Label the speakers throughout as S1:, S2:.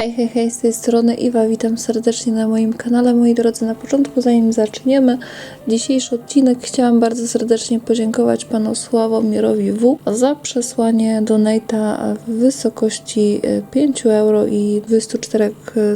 S1: Hej, hej, hej, z tej strony Iwa, witam serdecznie na moim kanale. Moi drodzy, na początku, zanim zaczniemy dzisiejszy odcinek, chciałam bardzo serdecznie podziękować panu Sławomirowi W za przesłanie donata w wysokości e, 5 euro i 24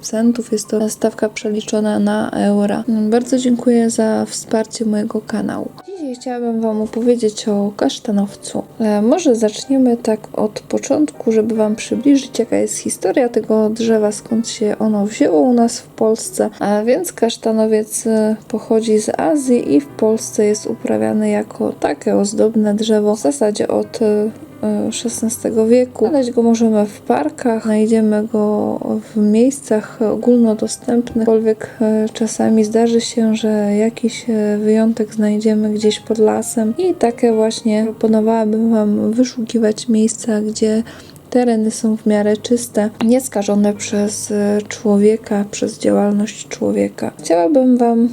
S1: centów. Jest to stawka przeliczona na euro. Bardzo dziękuję za wsparcie mojego kanału. Dzisiaj chciałabym Wam opowiedzieć o kasztanowcu. E, może zaczniemy tak od początku, żeby Wam przybliżyć, jaka jest historia tego drzewa, skąd się ono wzięło u nas w Polsce. A więc kasztanowiec e, pochodzi z Azji i w Polsce jest uprawiany jako takie ozdobne drzewo w zasadzie od e, XVI wieku. Znaleźć go możemy w parkach, znajdziemy go w miejscach ogólnodostępnych, aczkolwiek e, czasami zdarzy się, że jakiś e, wyjątek znajdziemy gdzieś pod lasem i takie właśnie proponowałabym Wam wyszukiwać miejsca, gdzie tereny są w miarę czyste, nieskażone przez e, człowieka, przez działalność człowieka. Chciałabym Wam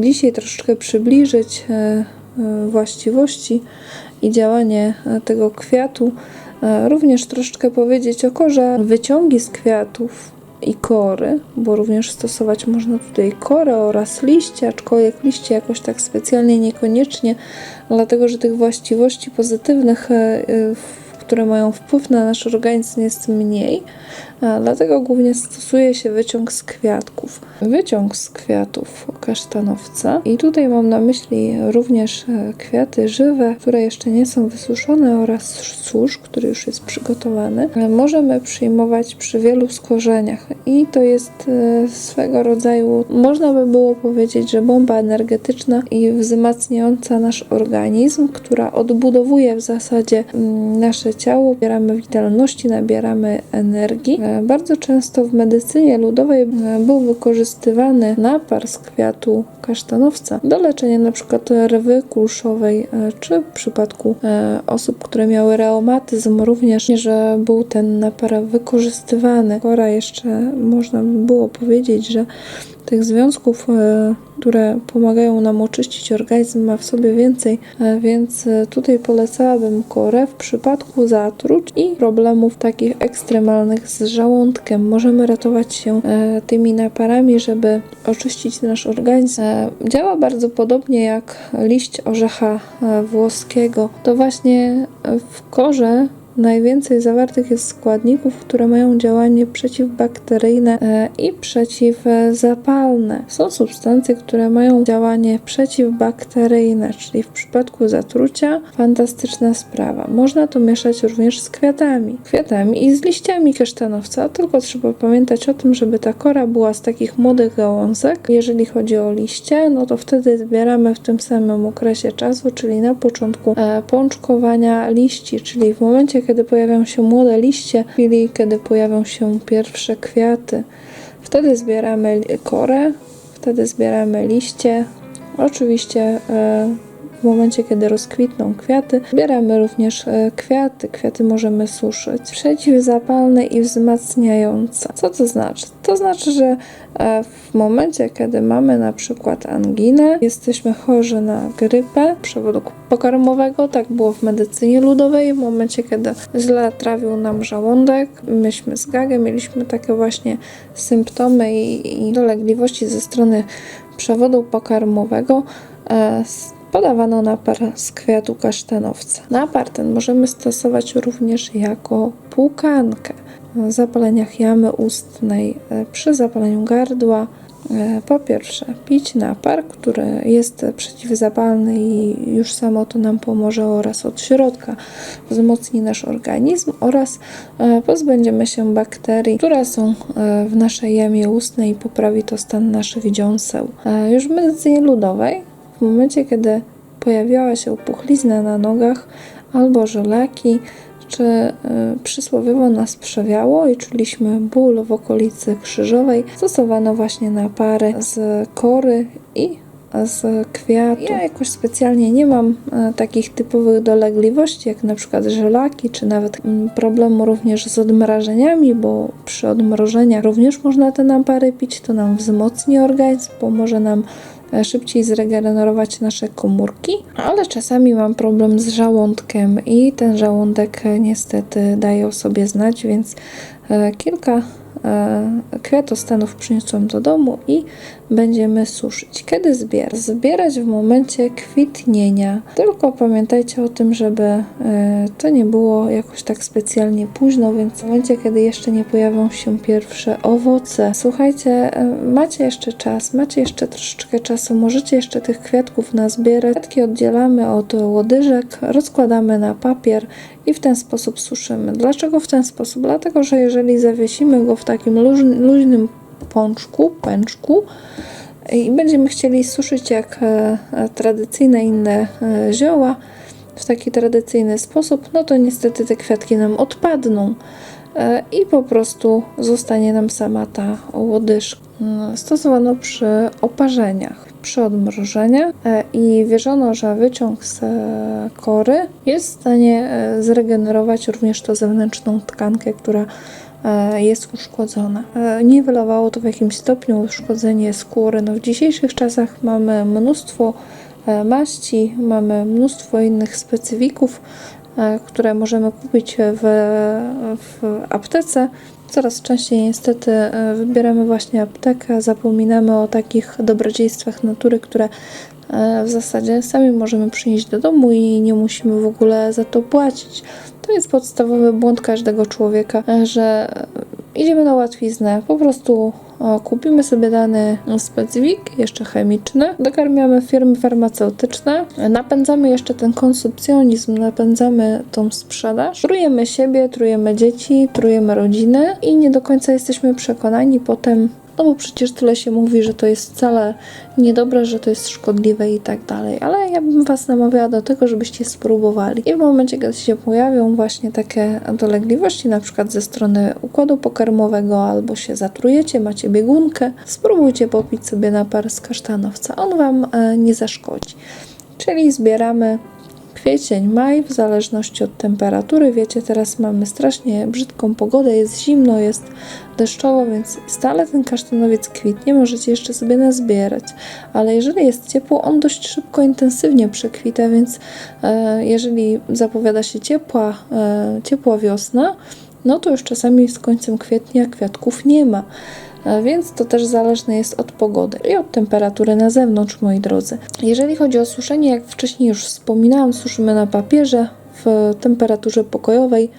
S1: dzisiaj troszeczkę przybliżyć e, e, właściwości i działanie e, tego kwiatu. E, Również troszeczkę powiedzieć o korze, wyciągi z kwiatów i kory, bo również stosować można tutaj korę oraz liście, aczkolwiek liście jakoś tak specjalnie niekoniecznie, dlatego że tych właściwości pozytywnych, e, które mają wpływ na nasz organizm jest mniej, dlatego głównie stosuje się wyciąg z kwiatków. Wyciąg z kwiatów kasztanowca i tutaj mam na myśli również e, kwiaty żywe, które jeszcze nie są wysuszone oraz susz, który już jest przygotowany. Możemy przyjmować przy wielu skorzeniach i to jest e, swego rodzaju, można by było powiedzieć, że bomba energetyczna i wzmacniająca nasz organizm, która odbudowuje w zasadzie mm, nasze ciało, nabieramy witalności, nabieramy energii. E, Bardzo często w medycynie ludowej był wykorzystywany napar z kasztanowca do leczenia np. rwy kulszowej, e, czy w przypadku e, osób, które miały reumatyzm również, że był ten napar wykorzystywany. Kora jeszcze można by było powiedzieć, że tych związków, e, które pomagają nam oczyścić organizm, ma w sobie więcej, e, więc e, tutaj polecałabym korę w przypadku zatruć i problemów takich ekstremalnych z żołądkiem. Możemy ratować się tymi naparami, żeby oczyścić nasz organizm. Działa bardzo podobnie jak liść orzecha włoskiego. To właśnie w korze Najwięcej zawartych jest składników, które mają działanie przeciwbakteryjne e, i przeciwzapalne. Są substancje, które mają działanie przeciwbakteryjne, czyli w przypadku zatrucia fantastyczna sprawa. Można to mieszać również z kwiatami. Kwiatami i z liściami kasztanowca, tylko trzeba pamiętać o tym, żeby ta kora była z takich młodych gałązek. Jeżeli chodzi o liście, no to wtedy zbieramy w tym samym okresie czasu, czyli na początku e, pączkowania liści, czyli w momencie, kiedy pojawią się młode liście, w chwili, kiedy pojawią się pierwsze kwiaty. Wtedy zbieramy korę, wtedy zbieramy liście. Oczywiście e, w momencie, kiedy rozkwitną kwiaty, zbieramy również e, kwiaty. Kwiaty możemy suszyć. Przeciwzapalne i wzmacniające. Co to znaczy? To znaczy, że e, w momencie, kiedy mamy na przykład anginę, jesteśmy chorzy na grypę przewodu pokarmowego, tak było w medycynie ludowej, w momencie, kiedy źle trawił nam żołądek, myśmy z gagę, mieliśmy takie właśnie symptomy i, i dolegliwości ze strony przewodu pokarmowego, e, podawano napar z kwiatu kasztanowca. Napar ten możemy stosować również jako płukankę w zapaleniach jamy ustnej, e, przy zapaleniu gardła. E, Po pierwsze, pić napar, który jest przeciwzapalny i już samo to nam pomoże oraz od środka wzmocni nasz organizm oraz e, pozbędziemy się bakterii, które są w naszej jamie ustnej i poprawi to stan naszych dziąseł. Już w medycynie ludowej, w momencie kiedy pojawiała się puchlizna na nogach albo żylaki, czy y, przysłowiowo nas przewiało i czuliśmy ból w okolicy krzyżowej, stosowano właśnie napary z kory i z kwiatu. Ja jakoś specjalnie nie mam e, takich typowych dolegliwości, jak na przykład żelaki, czy nawet mm, problemu również z odmrażeniami, bo przy odmrożeniach również można te napary pić, to nam wzmocni organizm, pomoże nam szybciej zregenerować nasze komórki, ale czasami mam problem z żołądkiem i ten żołądek e, niestety daje o sobie znać, więc e, kilka e, kwiatostanów przyniosłam do domu i będziemy suszyć. Kiedy zbierać? Zbierać w momencie kwitnienia. Tylko pamiętajcie o tym, żeby e, to nie było jakoś tak specjalnie późno, więc w momencie, kiedy jeszcze nie pojawią się pierwsze owoce. Słuchajcie, e, macie jeszcze czas, macie jeszcze troszeczkę czasu, możecie jeszcze tych kwiatków nazbierać. Kwiatki oddzielamy od łodyżek, rozkładamy na papier i w ten sposób suszymy. Dlaczego w ten sposób? Dlatego, że jeżeli zawiesimy go w takim luź- luźnym pączku, pęczku i będziemy chcieli suszyć jak e, tradycyjne inne e, zioła w taki tradycyjny sposób, no to niestety te kwiatki nam odpadną e, i po prostu zostanie nam sama ta łodyżka. Stosowano przy oparzeniach, przy odmrożeniu e, i wierzono, że wyciąg z kory jest w stanie zregenerować również tą zewnętrzną tkankę, która jest uszkodzona. E, Nie wylewało to w jakimś stopniu uszkodzenie skóry. No w dzisiejszych czasach mamy mnóstwo e, maści, mamy mnóstwo innych specyfików, e, które możemy kupić w, w aptece. Coraz częściej niestety e, wybieramy właśnie aptekę, zapominamy o takich dobrodziejstwach natury, które e, w zasadzie sami możemy przynieść do domu i nie musimy w ogóle za to płacić. To jest podstawowy błąd każdego człowieka, e, że idziemy na łatwiznę, po prostu kupimy sobie dany specyfik, jeszcze chemiczny, dokarmiamy firmy farmaceutyczne, napędzamy jeszcze ten konsumpcjonizm, napędzamy tą sprzedaż, trujemy siebie, trujemy dzieci, trujemy rodziny i nie do końca jesteśmy przekonani potem, no bo przecież tyle się mówi, że to jest wcale niedobre, że to jest szkodliwe i tak dalej. Ale ja bym Was namawiała do tego, żebyście spróbowali. I w momencie, kiedy się pojawią właśnie takie dolegliwości, na przykład ze strony układu pokarmowego, albo się zatrujecie, macie biegunkę, spróbujcie popić sobie napar z kasztanowca. On Wam e, nie zaszkodzi. Czyli zbieramy kwiecień, maj, w zależności od temperatury. Wiecie, teraz mamy strasznie brzydką pogodę, jest zimno, jest deszczowo, więc stale ten kasztanowiec kwitnie, możecie jeszcze sobie nazbierać. Ale jeżeli jest ciepło, on dość szybko, intensywnie przekwita, więc e, jeżeli zapowiada się ciepła, e, ciepła wiosna, no to już czasami z końcem kwietnia kwiatków nie ma. Więc to też zależne jest od pogody i od temperatury na zewnątrz, moi drodzy. Jeżeli chodzi o suszenie, jak wcześniej już wspominałam, suszymy na papierze w temperaturze pokojowej,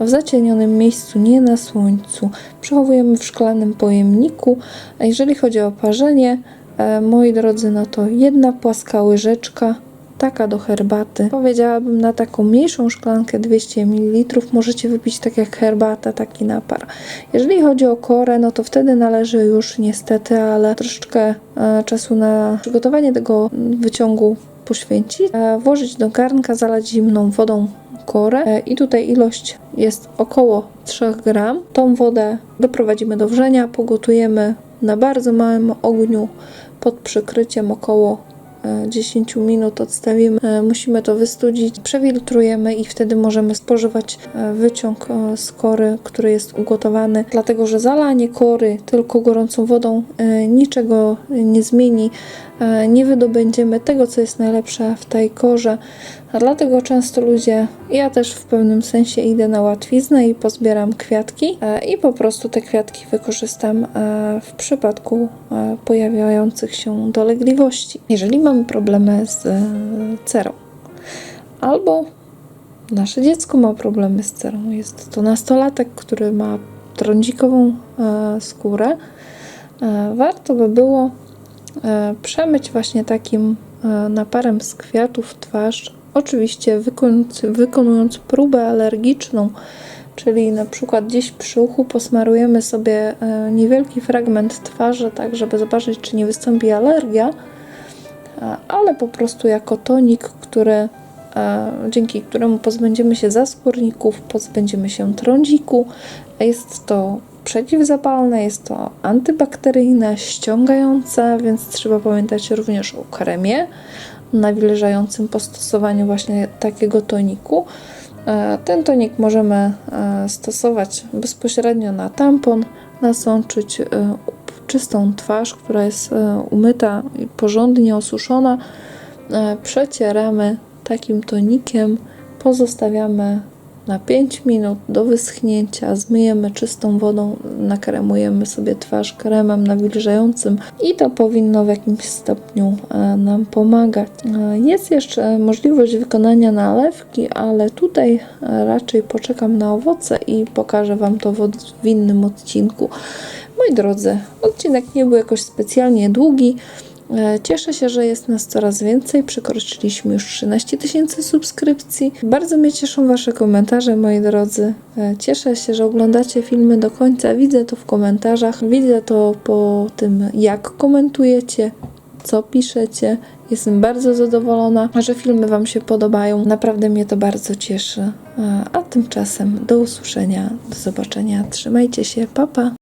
S1: w zacienionym miejscu, nie na słońcu. Przechowujemy w szklanym pojemniku. A jeżeli chodzi o parzenie, e, moi drodzy, no to jedna płaska łyżeczka taka do herbaty. Powiedziałabym na taką mniejszą szklankę 200 ml możecie wypić tak jak herbata, taki napar. Jeżeli chodzi o korę, no to wtedy należy już niestety, ale troszeczkę e, czasu na przygotowanie tego wyciągu poświęcić. E, włożyć do garnka, zalać zimną wodą korę e, i tutaj ilość jest około 3 gram. Tą wodę doprowadzimy do wrzenia, pogotujemy na bardzo małym ogniu pod przykryciem około 10 minut odstawimy, E, musimy to wystudzić, przewiltrujemy i wtedy możemy spożywać e, wyciąg e, z kory, który jest ugotowany, dlatego że zalanie kory tylko gorącą wodą niczego nie zmieni, nie wydobędziemy tego, co jest najlepsze w tej korze, a dlatego często ludzie, ja też w pewnym sensie idę na łatwiznę i pozbieram kwiatki e, i po prostu te kwiatki wykorzystam e, w przypadku e, pojawiających się dolegliwości. Jeżeli mamy problemy z e, cerą albo nasze dziecko ma problemy z cerą, jest to nastolatek, który ma trądzikową e, skórę, e, warto by było e, przemyć właśnie takim e, naparem z kwiatów twarz, oczywiście wykonując, wykonując próbę alergiczną, czyli na przykład gdzieś przy uchu posmarujemy sobie e, niewielki fragment twarzy, tak żeby zobaczyć, czy nie wystąpi alergia, e, ale po prostu jako tonik, który, e, dzięki któremu pozbędziemy się zaskórników, pozbędziemy się trądziku. Jest to przeciwzapalne, jest to antybakteryjne, ściągające, więc trzeba pamiętać również o kremie nawilżającym po stosowaniu właśnie takiego toniku. E, Ten tonik możemy e, stosować bezpośrednio na tampon, nasączyć e, czystą twarz, która jest umyta i porządnie osuszona. Przecieramy takim tonikiem, pozostawiamy na 5 minut do wyschnięcia. Zmyjemy czystą wodą, nakremujemy sobie twarz kremem nawilżającym i to powinno w jakimś stopniu e, nam pomagać. E, Jest jeszcze możliwość wykonania nalewki, ale tutaj e, raczej poczekam na owoce i pokażę Wam to w, innym odcinku. Moi drodzy, odcinek nie był jakoś specjalnie długi. E, Cieszę się, że jest nas coraz więcej. Przekroczyliśmy już 13 tysięcy subskrypcji. Bardzo mnie cieszą Wasze komentarze, moi drodzy. E, Cieszę się, że oglądacie filmy do końca. Widzę to w komentarzach, widzę to po tym, jak komentujecie, co piszecie. Jestem bardzo zadowolona, że filmy Wam się podobają. Naprawdę mnie to bardzo cieszy. E, A tymczasem do usłyszenia, do zobaczenia. Trzymajcie się, pa pa!